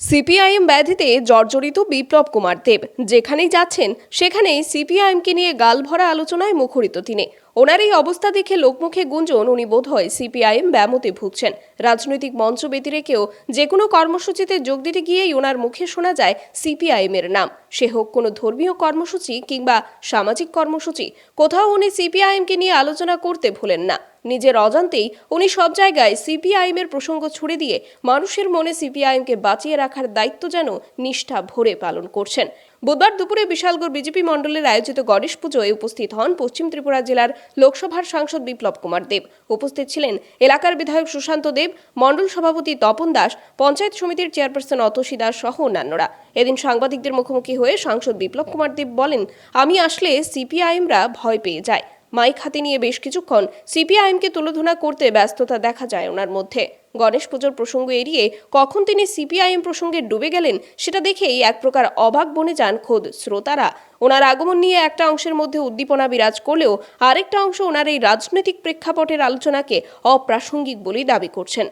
CPIM ব্যাধিতে জর্জরিত বিপ্লব কুমার দেব। যেখানেই যাচ্ছেন, সেখানেই সিপিআইএমকে নিয়ে গালভরা আলোচনায় মুখরিত তিনি। ওনার এই অবস্থা দেখে লোকমুখে গুঞ্জন, উনি বোধ হয় সিপিআইএম ব্যামতে ভুগছেন। রাজনৈতিক মঞ্চ ব্যতিরেকেও যে কোনো কর্মসূচিতে যোগ দিতে গিয়েই ওনার মুখে শোনা যায় সিপিআইএমের নাম। সে হোক কোনো ধর্মীয় কর্মসূচি কিংবা সামাজিক কর্মসূচি, কোথাও উনি সিপিআইএমকে নিয়ে আলোচনা করতে ভুলেন না। নিজের অজান্তেই উনি সব জায়গায় সিপিআইএম এর প্রসঙ্গ ছুড়ে দিয়ে মানুষের মনে সিপিআইএমকে বাঁচিয়ে রাখার দায়িত্ব যেন নিষ্ঠা ভরে পালন করছেন। বুধবার দুপুরে বিশালগড় বিজেপি মণ্ডলের আয়োজিত গণেশ পুজোয় উপস্থিত হন পশ্চিম ত্রিপুরা জেলার লোকসভার সাংসদ বিপ্লব কুমার দেব। উপস্থিত ছিলেন এলাকার বিধায়ক সুশান্ত দেব, মণ্ডল সভাপতি তপন দাস, পঞ্চায়েত সমিতির চেয়ারপারসন অতসী দাস সহ অন্যান্যরা। এদিন সাংবাদিকদের মুখোমুখি হয়ে সাংসদ বিপ্লব কুমার দেব বলেন, আমি আসলে সিপিআইএমরা ভয় পেয়ে যায় মাইক হাতে নিয়ে বেশ কিছুক্ষণ সিপিআইএমকে তুলোধনা করতে ব্যস্ততা দেখা যায় ওনার মধ্যে। গণেশ পুজোর প্রসঙ্গ এড়িয়ে কখন তিনি সিপিআইএম প্রসঙ্গে ডুবে গেলেন, সেটা দেখেই এক প্রকার অবাক বনে যান খোদ শ্রোতারা। ওনার আগমন নিয়ে একটা অংশের মধ্যে উদ্দীপনা বিরাজ করলেও আরেকটা অংশ ওনার এই রাজনৈতিক প্রেক্ষাপটের আলোচনাকে অপ্রাসঙ্গিক বলেই দাবি করছেন।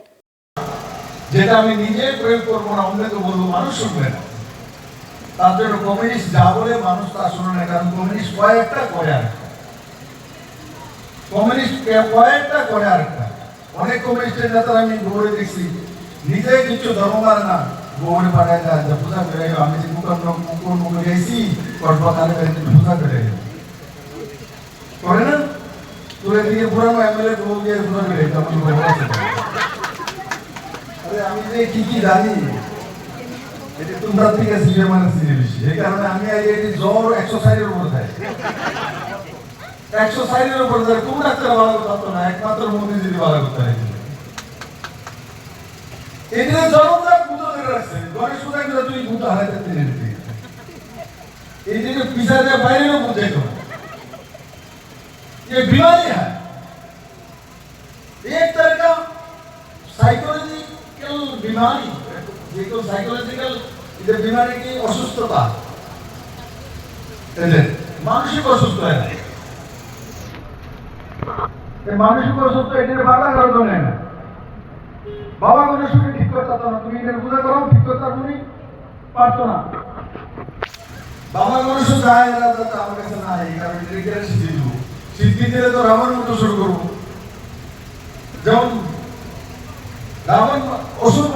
যেটা আমি নিজে প্রয়োগ করব না অন্যকে বলব মানুষ শুনবে না। তার কমিউনিস্ট যা বলে মানুষ তা শুনে না, কারণ কমিউনিস্ট কয়েকটা করে আরেকটা কমিউনিস্ট কয়েকটা করে আরেকটা অনেক কমিউনিস্টের নেতারা আমি দৌড়ে দেখছি। নিজে কিছু ধর্ম মানে না। গৌড়ে পাঠায় যায় যে পূজা করে আমি যে মুখর মুখর মুখে গেছি কর্মকালে পূজা করে করে না? তুলে দিয়ে পুরানো এমএলএ বউ গিয়ে পূজা করে আরে আমি যে কি কি জানি এটা তোমরা থেকে সিরিয়াল মানে সিরিয়াল বেশি এই কারণে আমি আজ এটি জ্বর একশো ষাটের উপর থাকে একশো ষাটের উপর থাকে কোন ডাক্তার ভালো করতে পারতো না একমাত্র মোদি যদি ভালো করতে হয় এটা জনতা পুজো ধরে রাখছে গণেশ পূজা করে তুই পুজো হারাইতে দিনে দিতে এই যে পিছা দিয়ে বাইরেও বুঝাইতো না ये बीमारी है एक तरह का সাইকোলজিক্যাল বিমারি যেগুলো সাইকোলজিক্যাল এদের বিমারি কি অসুস্থতা? মানসিক অসুস্থ হয় না। মানসিক অসুস্থ এদের বাধা কারণ নেই না। বাবা কোনো সময় ঠিক করতে না। তুমি এদের পূজা করো, ঠিক করতে তুমি পারতো না। বাবা কোনো যায় না তো আমার কাছে না এই কারণে এদেরকে সিদ্ধি দিব। সিদ্ধি দিলে তো রাবণ মতো শুরু করব। যেমন, রাবণ অসুর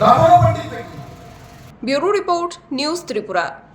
বংশে জন্মগ্রহণ করেছে রাবণ